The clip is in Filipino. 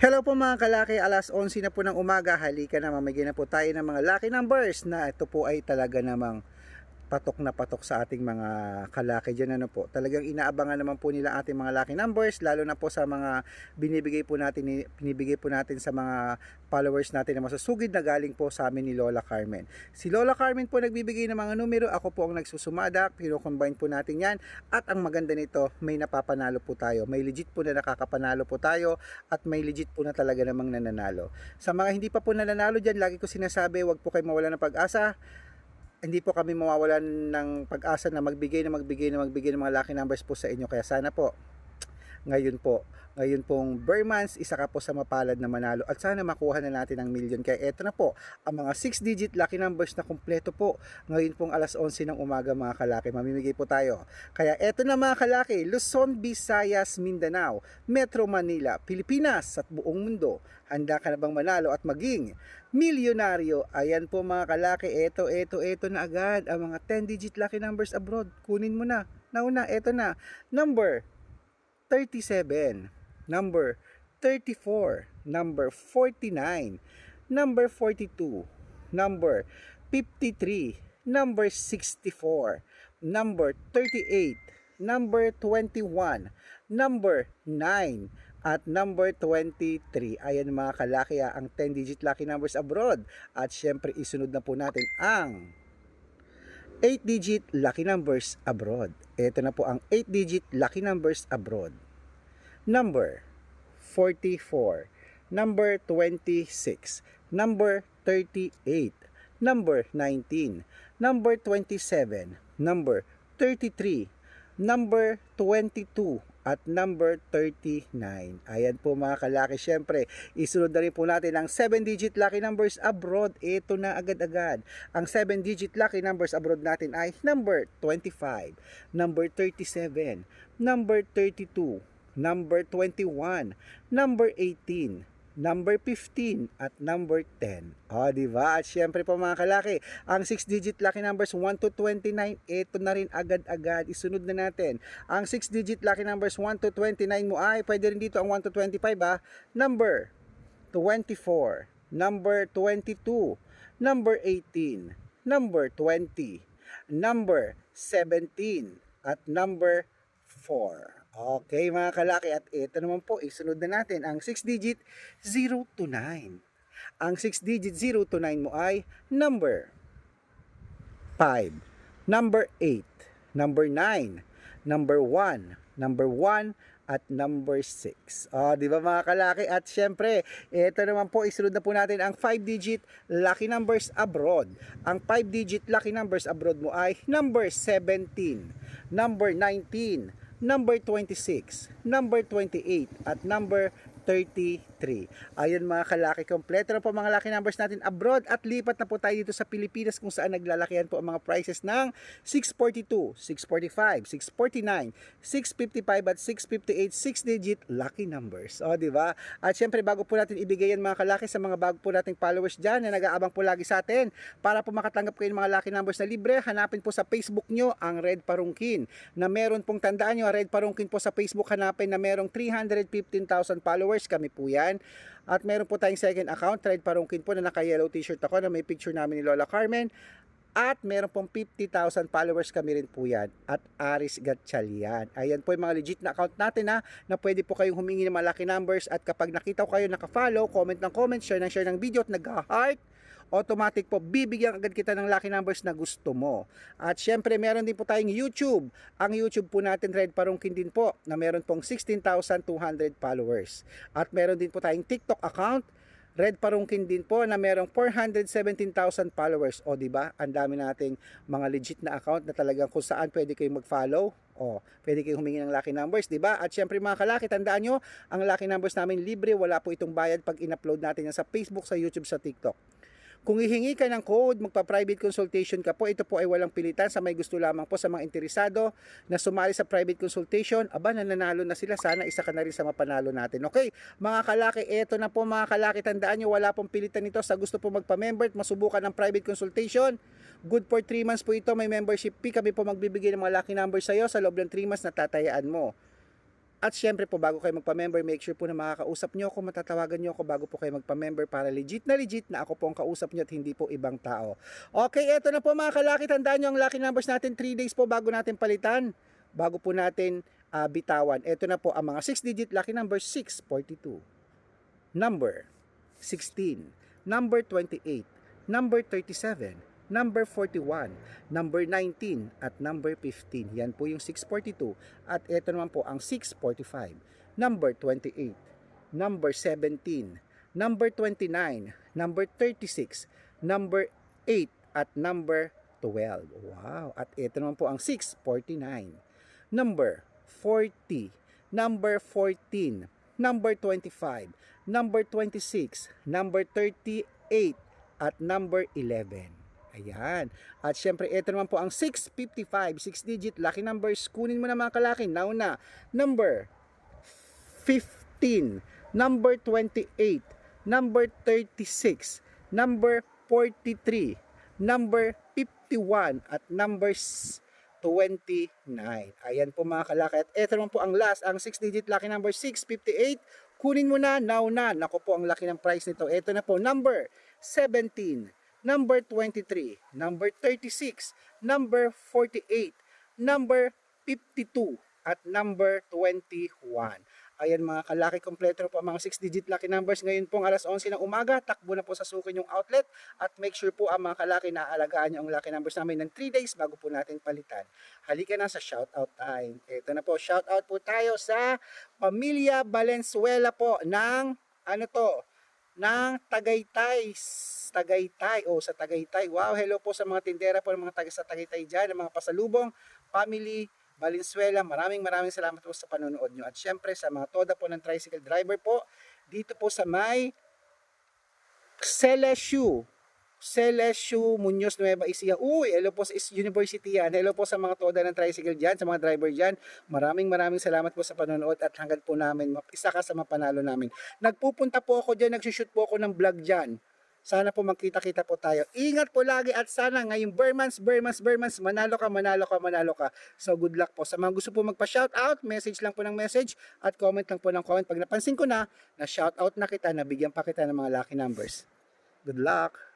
Hello po mga kalaki, alas 11 na po ng umaga, halika na mamigay na po tayo ng mga lucky numbers na ito po ay talaga namang patok na patok sa ating mga kalaki dyan ano po. Talagang inaabangan naman po nila ating mga lucky numbers lalo na po sa mga binibigay po natin binibigay po natin sa mga followers natin na masusugid na galing po sa amin ni Lola Carmen. Si Lola Carmen po nagbibigay ng mga numero, ako po ang nagsusumada, pino-combine po natin yan at ang maganda nito, may napapanalo po tayo. May legit po na nakakapanalo po tayo at may legit po na talaga namang nananalo. Sa mga hindi pa po nananalo dyan, lagi ko sinasabi, wag po kayo mawala ng pag-asa hindi po kami mawawalan ng pag-asa na magbigay na magbigay na magbigay ng mga lucky numbers po sa inyo. Kaya sana po, ngayon po, ngayon pong Burmans, isa ka po sa mapalad na manalo at sana makuha na natin ang million. Kaya eto na po, ang mga 6-digit lucky numbers na kumpleto po. Ngayon pong alas 11 ng umaga mga kalaki, mamimigay po tayo. Kaya eto na mga kalaki, Luzon, Visayas, Mindanao, Metro Manila, Pilipinas at buong mundo. Handa ka na bang manalo at maging milyonaryo? Ayan po mga kalaki, eto, eto, eto na agad ang mga 10-digit lucky numbers abroad. Kunin mo na. Nauna, eto na. Number 37, number 34, number 49, number 42, number 53, number 64, number 38, number 21, number 9, at number 23. Ayan mga kalaki ang 10-digit lucky numbers abroad. At syempre isunod na po natin ang 8-digit lucky numbers abroad. Ito na po ang 8-digit lucky numbers abroad. Number 44, number 26, number 38, number 19, number 27, number 33, number 22, at number 39. Ayan po mga kalaki. Siyempre, isunod na rin po natin ang 7-digit lucky numbers abroad. Ito na agad-agad. Ang 7-digit lucky numbers abroad natin ay number 25, number 37, number 32, number 21, number 18, number 15 at number 10. O, di ba? At syempre po mga kalaki, ang 6-digit lucky numbers 1 to 29, ito na rin agad-agad. Isunod na natin. Ang 6-digit lucky numbers 1 to 29 mo ay pwede rin dito ang 1 to 25 ha. Number 24, number 22, number 18, number 20, number 17, at number 4. Okay mga kalaki at ito naman po isunod na natin ang 6 digit 0 to 9. Ang 6 digit 0 to 9 mo ay number 5, number 8, number 9, number 1, number 1 at number 6. Oh, di ba mga kalaki? At syempre, ito naman po, isunod na po natin ang 5-digit lucky numbers abroad. Ang 5-digit lucky numbers abroad mo ay number 17, number 19, number 26, number 28, at number 33. Ayun mga kalaki, kompleto na po mga lucky numbers natin abroad at lipat na po tayo dito sa Pilipinas kung saan naglalakihan po ang mga prices ng 642, 645, 649, 655 at 658 6-digit lucky numbers. O, di ba? At syempre bago po natin ibigay yan mga kalaki sa mga bago po nating followers dyan na nag-aabang po lagi sa atin para po makatanggap kayo ng mga lucky numbers na libre, hanapin po sa Facebook nyo ang Red Parungkin na meron pong tandaan nyo, Red Parungkin po sa Facebook hanapin na merong 315,000 followers kami po yan. At meron po tayong second account, Red Parungkin po na naka-yellow t-shirt ako na may picture namin ni Lola Carmen. At meron pong 50,000 followers kami rin po yan. At Aris Gatchalian. Ayan po yung mga legit na account natin ha, na pwede po kayong humingi ng malaki numbers. At kapag nakita ko kayo naka-follow, comment ng comment, share ng share ng video at nag-heart, automatic po bibigyan agad kita ng lucky numbers na gusto mo. At syempre meron din po tayong YouTube. Ang YouTube po natin Red Parungkin din po na meron pong 16,200 followers. At meron din po tayong TikTok account Red Parungkin din po na merong 417,000 followers. O di ba? Ang dami nating mga legit na account na talagang kung saan pwede kayong mag-follow. O, pwede kayong humingi ng lucky numbers, di ba? At syempre mga kalaki, tandaan nyo, ang lucky numbers namin libre, wala po itong bayad pag in-upload natin yan sa Facebook, sa YouTube, sa TikTok. Kung hihingi ka ng code, magpa-private consultation ka po, ito po ay walang pilitan sa may gusto lamang po sa mga interesado na sumali sa private consultation. Aba, nananalo na sila. Sana isa ka na rin sa mapanalo natin. Okay, mga kalaki, ito na po mga kalaki. Tandaan nyo, wala pong pilitan nito sa gusto po magpa-member at masubukan ng private consultation. Good for 3 months po ito. May membership fee. Kami po magbibigay ng mga lucky numbers sa iyo sa loob ng 3 months na tatayaan mo. At syempre po, bago kayo magpa-member, make sure po na makakausap nyo ako, matatawagan nyo ako bago po kayo magpa-member para legit na legit na ako po ang kausap nyo at hindi po ibang tao. Okay, eto na po mga kalaki. Tandaan nyo ang lucky numbers natin 3 days po bago natin palitan. Bago po natin ah, bitawan. Eto na po ang mga 6-digit lucky numbers 642. Number 16. Number 28. Number 37. Number 41. Number 19. At number 15. Yan po yung 642. At eto naman po ang 645. Number 28. Number 17. Number 29. Number 36. Number 8. At number 12. Wow. At ito naman po ang 649. Number 40. Number 14. Number 25. Number 26. Number 38. At number 11. Ayan. At syempre, ito naman po ang 655, 6-digit lucky numbers. Kunin mo na mga kalaki. Now na. Number 15, number 28, number 36, number 43, number 51, at numbers 29. Ayan po mga kalaki. At ito naman po ang last, ang 6-digit lucky number 658. Kunin mo na, now na. Naku po ang laki ng price nito. Ito na po, number 17, number 23, number 36, number 48, number 52, at number 21. Ayan mga kalaki, kompleto po ang mga 6-digit lucky numbers. Ngayon pong alas 11 ng umaga, takbo na po sa sukin yung outlet at make sure po ang mga kalaki na aalagaan nyo ang lucky numbers namin ng 3 days bago po natin palitan. Halika na sa shoutout time. Ito na po, shoutout po tayo sa Pamilya Valenzuela po ng ano to, ng Tagaytay. Tagaytay, o sa Tagaytay. Wow, hello po sa mga tindera po ng mga taga sa Tagaytay dyan, mga pasalubong, family, Valenzuela. Maraming maraming salamat po sa panonood nyo. At syempre sa mga toda po ng tricycle driver po, dito po sa may Celesio. Celesio Munoz Nueva Ecija. Uy, hello po sa University yan. Hello po sa mga toda ng tricycle dyan, sa mga driver dyan. Maraming maraming salamat po sa panonood at hanggang po namin, isa ka sa mapanalo namin. Nagpupunta po ako dyan, nagsushoot po ako ng vlog dyan. Sana po magkita-kita po tayo. Ingat po lagi at sana ngayong Bermans, Bermans, Bermans, manalo ka, manalo ka, manalo ka. So good luck po. Sa mga gusto po magpa-shout out, message lang po ng message at comment lang po ng comment. Pag napansin ko na, na shout out na kita, nabigyan pa kita ng mga lucky numbers. Good luck!